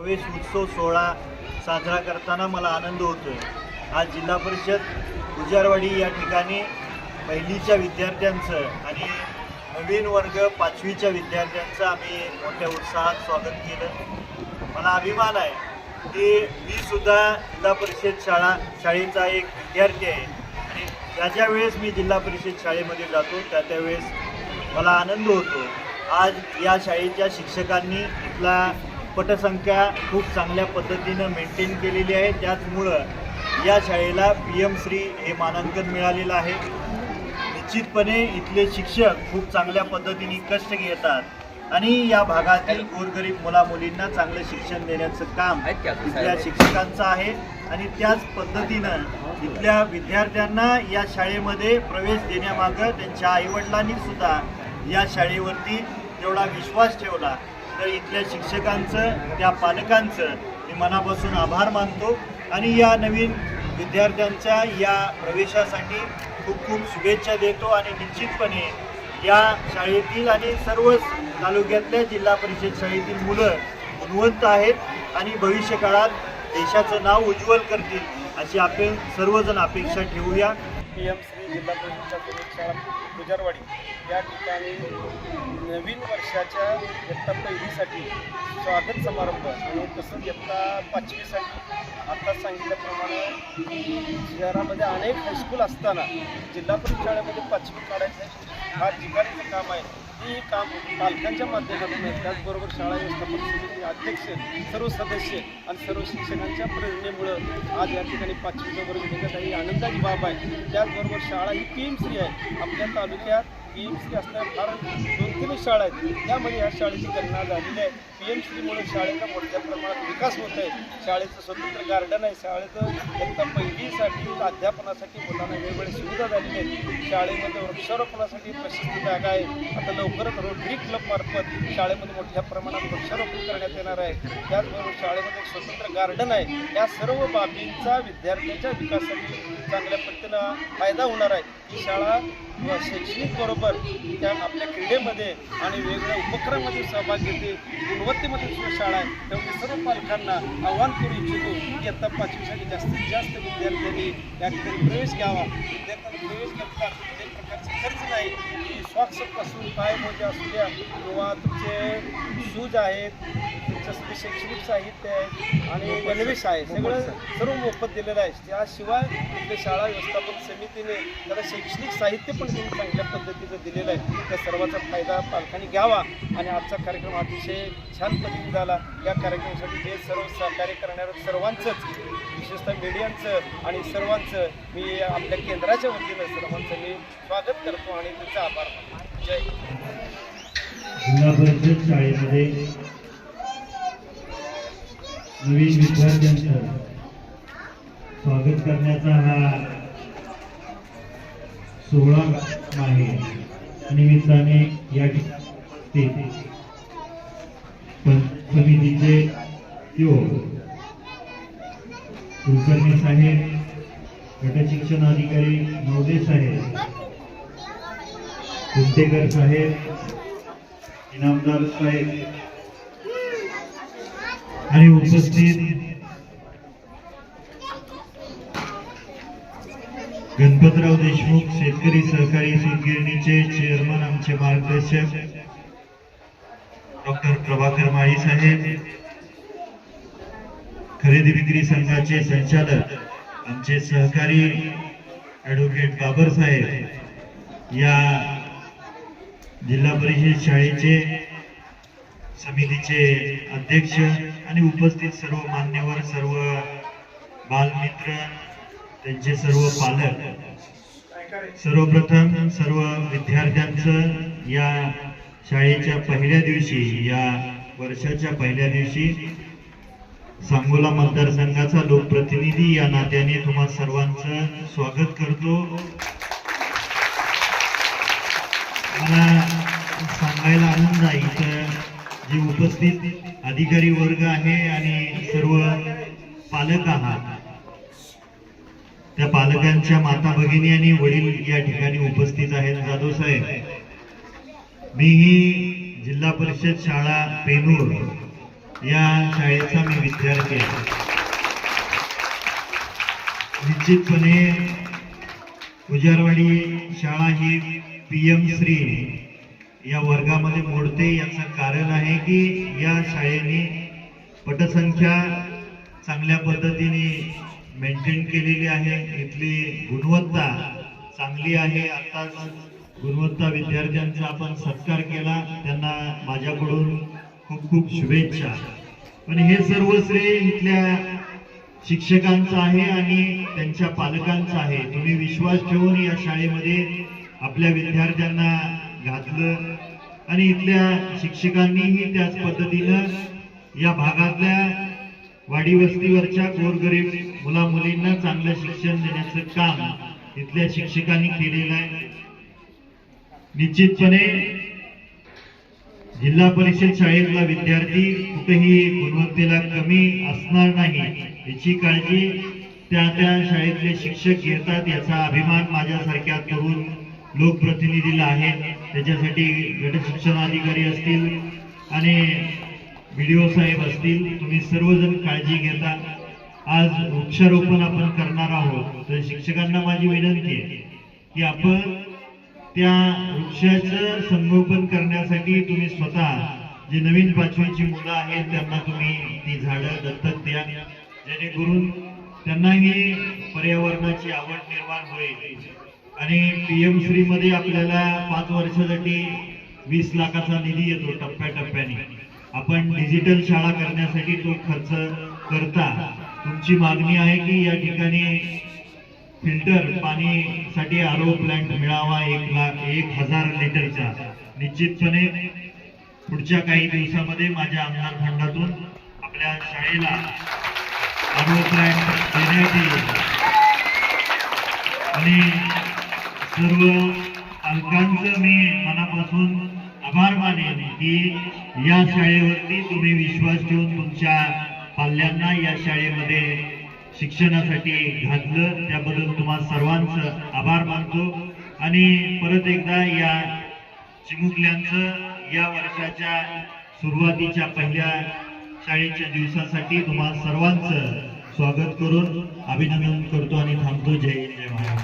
प्रवेश उत्सव सोहळा साजरा करताना मला आनंद होतोय. आज जिल्हा परिषद गुजारवाडी या ठिकाणी पहिलीच्या विद्यार्थ्यांचं आणि नवीन वर्ग पाचवीच्या विद्यार्थ्यांचं आम्ही मोठ्या उत्साहात स्वागत केलं. मला अभिमान आहे की मी सुद्धा जिल्हा परिषद शाळा शाळेचा एक विद्यार्थी आहे. आणि ज्या ज्या वेळेस मी जिल्हा परिषद शाळेमध्ये जातो त्या त्यावेळेस मला आनंद होतो. आज या शाळेच्या शिक्षकांनी इथला पटसंख्या खूप चांगल्या पद्धतीनं मेंटेन केलेली आहे. त्याचमुळं या शाळेला पी एम श्री हे मानांकन मिळालेलं आहे. निश्चितपणे इथले शिक्षक खूप चांगल्या पद्धतीने कष्ट घेतात आणि या भागातील गोरगरीब मुलामुलींना चांगलं शिक्षण देण्याचं काम? इथल्या शिक्षकांचं आहे. आणि त्याच पद्धतीनं इथल्या विद्यार्थ्यांना या शाळेमध्ये प्रवेश देण्यामागं त्यांच्या आईवडिलांनी सुद्धा या शाळेवरती तेवढा विश्वास ठेवला. तर इथल्या शिक्षकांचं त्या पालकांचं मी मनापासून आभार मानतो आणि या नवीन विद्यार्थ्यांच्या या प्रवेशासाठी खूप खूप शुभेच्छा देतो आणि निश्चितपणे या शाळेतील आणि सर्वच तालुक्यातल्या जिल्हा परिषद शाळेतील मुलं गुणवंत आहेत आणि भविष्यकाळात देशाचं नाव उज्ज्वल करतील अशी आपण सर्वजण अपेक्षा ठेवूया. पी एम श्री जिल्हा परिषदच्या प्रयोगशाळा गुजरवाडी. या ठिकाणी नवीन वर्षाच्या इयत्ता पहिलीसाठी स्वागत समारंभ आणि तसंच इयत्ता पाचवीसाठी आता सांगितल्याप्रमाणे शहरामध्ये अनेक हायस्कूल असताना जिल्हा परिषद शाळेमध्ये पाचवी काढायचं हा जिल्हाचं काम आहे. ही काम पालकांच्या माध्यमातून आहे. त्याचबरोबर शाळा व्यवस्थापन समिती अध्यक्ष सर्व सदस्य आणि सर्व शिक्षकांच्या प्रेरणेमुळं आज या ठिकाणी पाचवीचा वर्ग निघत आहे. ही आनंदाची बाब आहे. त्याचबरोबर शाळा ही पी एम श्री आहे. आपल्या तालुक्यात पी एम सी असणाऱ्या फार दोन तीन शाळा आहेत. त्यामध्ये या शाळेची गणना झालेली आहे. पी एम सीमुळे शाळेचा मोठ्या प्रमाणात विकास होत आहे. शाळेचं स्वतंत्र गार्डन आहे. शाळेचं इयत्ता पहिलीसाठी अध्यापनासाठी मुलांना वेगवेगळ्या सुविधा झालेली आहेत. शाळेमध्ये वृक्षारोपणासाठी प्रशस्त जागा आहे. आता लवकरच रोटरी क्लबमार्फत शाळेमध्ये मोठ्या प्रमाणात वृक्षारोपण करण्यात येणार आहे. त्याचबरोबर शाळेमध्ये एक स्वतंत्र गार्डन आहे. या सर्व बाबींचा विद्यार्थ्यांच्या विकासासाठी चांगल्या पद्धतीनं फायदा होणार आहे. ही शाळा शैक्षणिक बरोबर त्या आपल्या क्रीडेमध्ये आणि वेगवेगळ्या उपक्रमामध्ये सहभाग घेते. गुणवत्तेमध्ये सुद्धा शाळा आहे. त्यामुळे सर्व पालकांना आव्हान करू इच्छितो की आत्ता पाचवीसाठी जास्तीत जास्त विद्यार्थ्यांनी या ठिकाणी प्रवेश घ्यावा. विद्यार्थ्यांना प्रवेश घेतला एक प्रकारचा खर्च नाही. की सॉक्सपासून पाय मोजे असू द्या किंवा तुमचे शूज आहेत तुमचं शैक्षणिक साहित्य आहे आणि गणवेश आहे. सगळं सर्व मोफत दिलेलं आहे. त्याशिवाय आपल्या शाळा व्यवस्थापन समितीने त्याला शैक्षणिक साहित्य पण त्यांनी चांगल्या पद्धतीचं दिलेलं आहे. त्या सर्वाचा फायदा पालकांनी घ्यावा आणि आजचा कार्यक्रम अतिशय छान पद्धतीने झाला. या कार्यक्रमासाठी जे सर्व सहकार्य करणाऱ्या सर्वांचंच विशेषतः मीडियांचं आणि सर्वांचं मी आपल्या केंद्राच्या वतीनं सर्वांचं मी स्वागत करतो आणि त्यांचा आभार मानतो. जय जिल्हा परिषद शाळेमध्ये नवीन विद्यार्थ्यांचं स्वागत करण्याचा हा सोहळा आहे. निमित्ताने या समितीचे योग कुलकर्णी साहेब गटशिक्षण अधिकारी नवदे साहेब कुंटेकर साहेब इनामदार साहेब आणि उपस्थित गणपतराव देशमुख शेतकरी सहकारी सूतगिरणीचे चेअरमन आमचे मार्गदर्शक डॉक्टर प्रभाकर माळी साहेब खरेदी विक्री संघाचे संचालक आमचे सहकारी ॲडव्होकेट बाबर साहेब या जिल्हा परिषद शाळेचे समितीचे अध्यक्ष आणि उपस्थित सर्व मान्यवर सर्व बालमित्र त्यांचे सर्व पालक सर्वप्रथम सर्व विद्यार्थ्यांचं या शाळेच्या पहिल्या दिवशी या वर्षाच्या पहिल्या दिवशी सांगोला मतदारसंघाचा लोकप्रतिनिधी या नात्याने तुम्हा सर्वांचं स्वागत करतो. मला सांगायला आनंद आहे. इथं जे उपस्थित अधिकारी वर्ग आहे आणि सर्व पालक आहात. त्या पालकांच्या माता भगिनी आणि वडील या ठिकाणी उपस्थित आहेत. जाधव साहेब मी ही जिल्हा परिषद शाळा पेनूर या शाळेचा मी विद्यार्थी आहे. निश्चितपणे उजारवाडी शाळा ही पी एम श्री या वर्गामध्ये मोडते याचं कारण आहे की या शाळेने पटसंख्या चांगल्या पद्धतीने मेंटेन केलेली आहे. इथली गुणवत्ता चांगली आहे. आता गुणवत्ता विद्यार्थ्यांचा आपण सत्कार केला. त्यांना माझ्याकडून खूप खूप शुभेच्छा. पण हे सर्व श्रेय इथल्या शिक्षकांचं आहे आणि त्यांच्या पालकांचं आहे. तुम्ही विश्वास ठेवून या शाळेमध्ये आपल्या विद्यार्थ्यांना घातलं. आणि इथल्या शिक्षकांनीही त्याच पद्धतीनं या भागातल्या वाडी वस्तीवरच्या गोरगरीब मुला मुलींना चांगलं शिक्षण देण्याचं काम इथल्या शिक्षकांनी केलेलं आहे. निश्चितपणे जिल्हा परिषद शाळेतला विद्यार्थी कुठेही गुणवत्तेला कमी असणार नाही याची काळजी त्या त्या शाळेतले शिक्षक घेतात याचा अभिमान माझ्यासारख्या तरुण लोकप्रतिनिधीला आहेत. त्याच्यासाठी गट शिक्षणाधिकारी असतील आणि वि डी ओ साहेब असतील. तुम्ही सर्वजण काळजी घेता. आज वृक्षारोपण आपण करणार आहोत. तर शिक्षकांना माझी विनंती आहे की आपण त्या वृक्षाचं संगोपन करण्यासाठी तुम्ही स्वतः जे नवीन पाचवीची मुलं आहेत त्यांना तुम्ही ती झाडं दत्तक द्या. जेणेकरून त्यांनाही पर्यावरणाची आवड निर्माण होईल. आणि पी एम श्रीमध्ये आपल्याला पाच वर्षासाठी वीस लाखाचा निधी येतो टप्प्याटप्प्याने. आपण डिजिटल शाळा करण्यासाठी तो खर्च करता. तुमची मागणी आहे की या ठिकाणी फिल्टर पाणीसाठी आरो प्लांट मिळावा एक लाख एक हजार लिटरचा. निश्चितपणे पुढच्या काही दिवसामध्ये माझ्या आमदार फंडातून आपल्या शाळेला आरो प्लांट देण्यात येईल. आणि सर्व पालकांचं मी मनापासून आभार मानेन की या शाळेवरती तुम्ही विश्वास ठेवून तुमच्या पाल्यांना या शाळेमध्ये शिक्षणासाठी घातलं. त्याबद्दल तुम्हा सर्वांचं आभार मानतो. आणि परत एकदा या चिमुकल्यांचं या वर्षाच्या सुरुवातीच्या पहिल्या शाळेच्या दिवसासाठी तुम्हा सर्वांचं स्वागत करून अभिनंदन करतो आणि थांबतो. जय जय महाराज